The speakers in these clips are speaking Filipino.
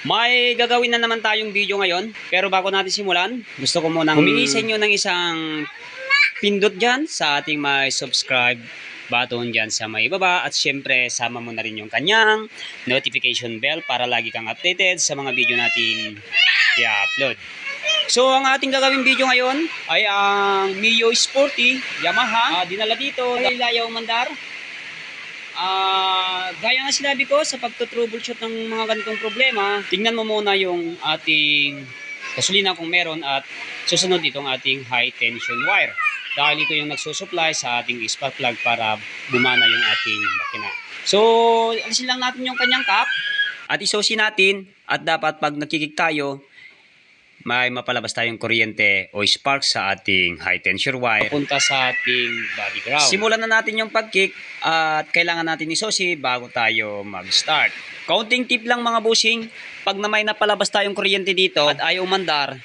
May gagawin na naman tayong video ngayon. Pero bago natin simulan, gusto ko munang humingi sa inyo ng isang pindot dyan sa ating may subscribe button dyan sa may baba. At syempre, sama mo na rin yung kanyang notification bell para lagi kang updated sa mga video natin i-upload. So, ang ating gagawing video ngayon ay ang Mio Sporty Yamaha. Ah, dinala dito kay Layaw Mandar. Ah, gaya nga sinabi ko sa pagto-troubleshoot ng mga ganitong problema, tingnan mo muna yung ating gasolina kung meron at susunod itong ating high tension wire. Dahil ito yung nagsusupply sa ating spark plug para bumana yung ating makina. So, alisin lang natin yung kanyang cap at isusi natin at dapat pag nakikik tayo, may mapalabas tayong kuryente o spark sa ating high tension wire punta sa ating body ground. Simulan na natin yung pag-kick at kailangan natin isusi bago tayo mag-start. Counting tip lang mga busing, pag na may napalabas tayong kuryente dito at ayaw mandar,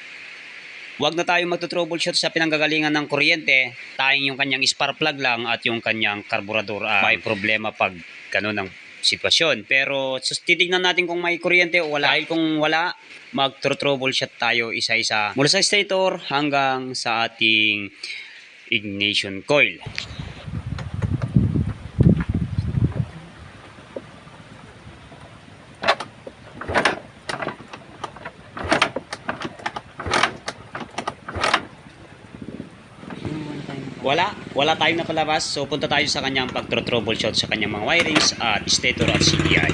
Huwag na tayong magto-troubleshoot sa pinanggagalingan ng kuryente. Tayong yung kanyang spark plug lang at yung kanyang karburador ay may problema pag ganun ang sitwasyon. Pero sus, titignan natin kung may kuryente o wala. Dahil kung wala, mag-troubleshoot tayo isa-isa mula sa stator hanggang sa ating ignition coil. Wala, wala tayong napalabas. So punta tayo sa kanyang pag-troubleshoot sa kanyang mga wirings at stator at CDI.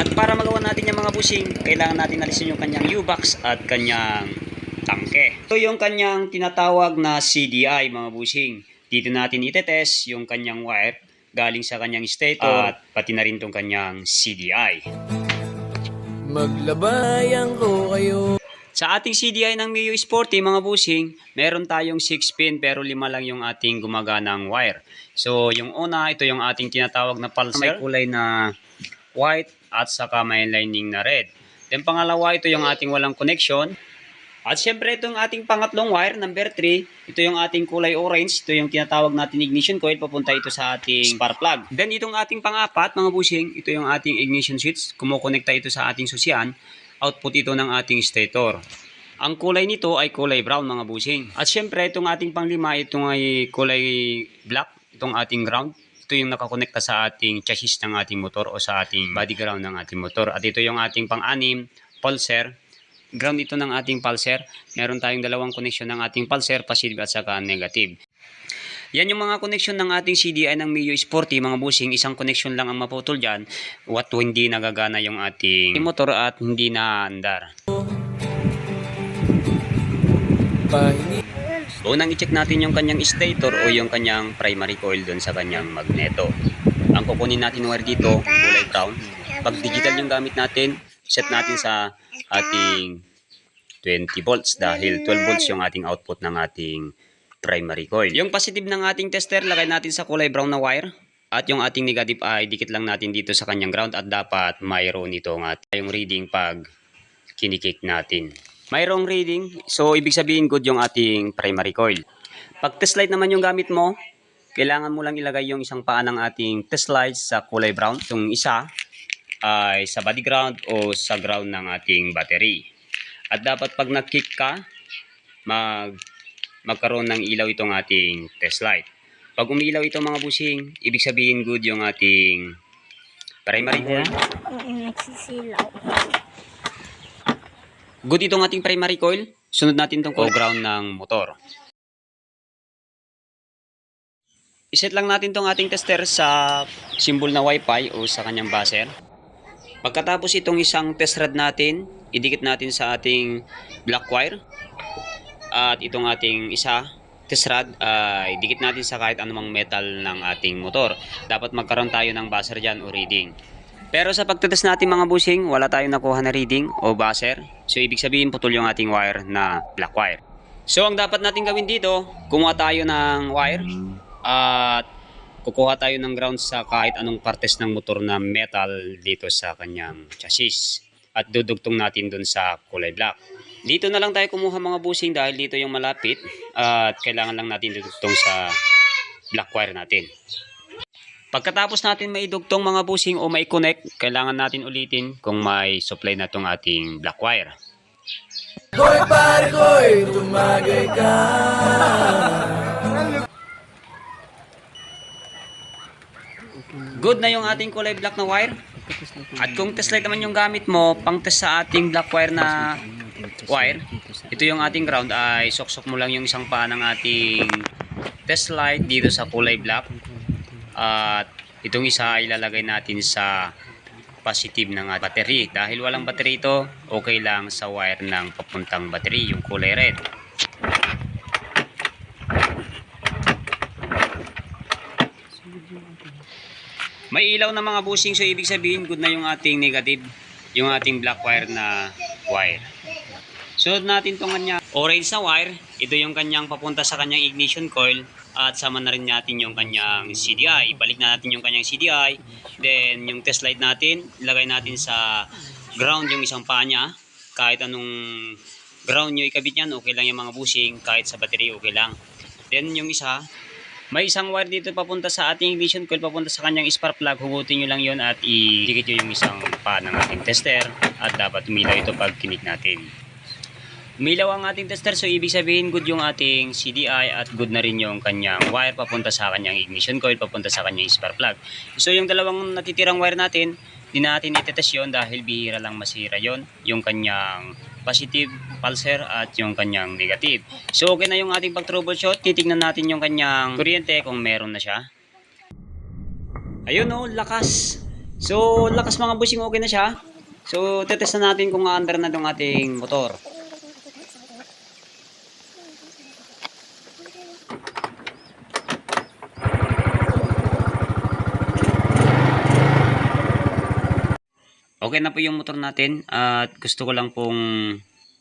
At para magawa natin yung mga bushing, kailangan natin alisin yung kanyang U-box at kanyang tangke. Ito yung kanyang tinatawag na CDI mga bushing. Dito natin itetest yung kanyang wire galing sa kanyang stator at pati na rin tong kanyang CDI. Maglabayan ko kayo Sa ating CDI ng Mio Sporty, mga busing, meron tayong 6 pin pero lima lang yung ating gumaganang wire. So, yung una, ito yung ating tinatawag na pulser. May kulay na white at saka may lining na red. Then pangalawa, ito yung ating walang connection. At syempre, itong ating pangatlong wire, number 3, ito yung ating kulay orange. Ito yung tinatawag natin ignition coil. Papunta ito sa ating spark plug. Then itong ating pang-apat, mga busing, ito yung ating ignition switch. Kumukonekta ito sa ating susian output ito ng ating stator. Ang kulay nito ay kulay brown mga busing. At syempre itong ating panglima, itong ay kulay black, itong ating ground. Ito yung nakakonekta sa ating chassis ng ating motor o sa ating body ground ng ating motor. At ito yung ating pang-anim, pulser. Ground ito ng ating pulser. Meron tayong dalawang connection ng ating pulser, positive at saka negative. Yan yung mga connection ng ating CDI ng Mio Sporty, mga busing, isang connection lang ang maputol dyan, what hindi nagagana yung ating motor at hindi na andar. Unang i-check natin yung kanyang stator o yung kanyang primary coil doon sa kanyang magneto. Ang kukunin natin wire dito, kulay brown. Pag digital yung gamit natin, set natin sa ating 20 volts dahil 12 volts yung ating output ng ating primary coil. Yung positive ng ating tester, lagay natin sa kulay brown na wire. At yung ating negative ay dikit lang natin dito sa kanyang ground at dapat mayroon ito ng ating reading pag kinikik natin. Mayroong reading, so ibig sabihin good yung ating primary coil. Pag test light naman yung gamit mo, kailangan mo lang ilagay yung isang paa ng ating test light sa kulay brown. Yung isa ay sa body ground o sa ground ng ating battery. At dapat pag nag-kick ka, mag magkaroon ng ilaw itong ating test light. Pag umilaw ito mga busing, ibig sabihin good yung ating primary coil. Nagsisilaw. Good itong ating primary coil. Sunod natin itong ground ng motor. Iset lang natin itong ating tester sa symbol na wifi o sa kanyang buzzer. Pagkatapos itong isang test rod natin, idikit natin sa ating black wire. At itong ating isa, test rod, ay dikit natin sa kahit anumang metal ng ating motor. Dapat magkaroon tayo ng buzzer dyan o reading. Pero sa pagtetest natin mga busing, wala tayong nakuha na reading o buzzer. So ibig sabihin putol yung ating wire na black wire. So ang dapat natin gawin dito, kumuha tayo ng wire at kukuha tayo ng ground sa kahit anong partes ng motor na metal dito sa kanyang chassis. At dudugtong natin dun sa kulay black. Dito na lang tayo kumuha mga busing dahil dito yung malapit at kailangan lang natin dudugtong sa black wire natin. Pagkatapos natin maidugtong mga busing o mai-connect, kailangan natin ulitin kung may supply na tong ating black wire. Hoy pare ko'y tumagay ka Good na yung ating kulay black na wire. At kung test light naman yung gamit mo, pang test sa ating black wire na wire, ito yung ating ground ay soksok mo lang yung isang paa ng ating test light dito sa kulay black. At itong isa ay ilalagay natin sa positive ng ating battery. Dahil walang battery ito, okay lang sa wire ng papuntang battery, yung kulay red. May ilaw na mga busing so ibig sabihin good na yung ating negative, yung ating black wire na wire. Sunod natin tong kanya orange na wire, ito yung kanyang papunta sa kanyang ignition coil at sama na rin natin yung kanyang CDI. Ibalik na natin yung kanyang CDI. Then yung test light natin, ilagay natin sa ground yung isang paa niya. Kahit anong ground nyo ikabit yan, okay lang yung mga busing. Kahit sa battery, okay lang. Then yung isa, may isang wire dito papunta sa ating ignition coil, papunta sa kanyang spark plug. Hugutin nyo lang yon at idikit nyo yung isang paa ng ating tester at dapat umilaw ito pag kinik natin. Umilaw ang ating tester so ibig sabihin good yung ating CDI at good na rin yung kanyang wire papunta sa kanyang ignition coil, papunta sa kanyang spark plug. So yung dalawang natitirang wire natin, di natin itetest yun dahil bihira lang masira yon yung kanyang positive pulser at yung kanyang negative. So okay na yung ating pag troubleshoot, titignan natin yung kanyang kuryente kung meron na siya. Ayun oh, lakas. So lakas mga busing okay na siya. So tetest na natin kung under na tong ating motor. Okay na po yung motor natin at gusto ko lang pong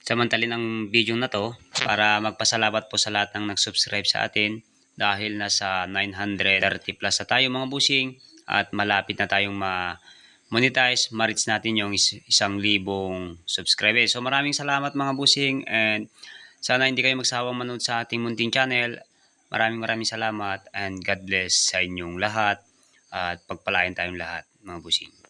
samantalin ang video na to para magpasalamat po sa lahat ng nag-subscribe sa atin dahil nasa 930 plus na tayo mga busing at malapit na tayong ma monetize, ma-reach natin yung is- isang libong subscribers. So maraming salamat mga busing and sana hindi kayo magsawang manood sa ating munting channel. Maraming maraming salamat and God bless sa inyong lahat at pagpalain tayong lahat mga busing.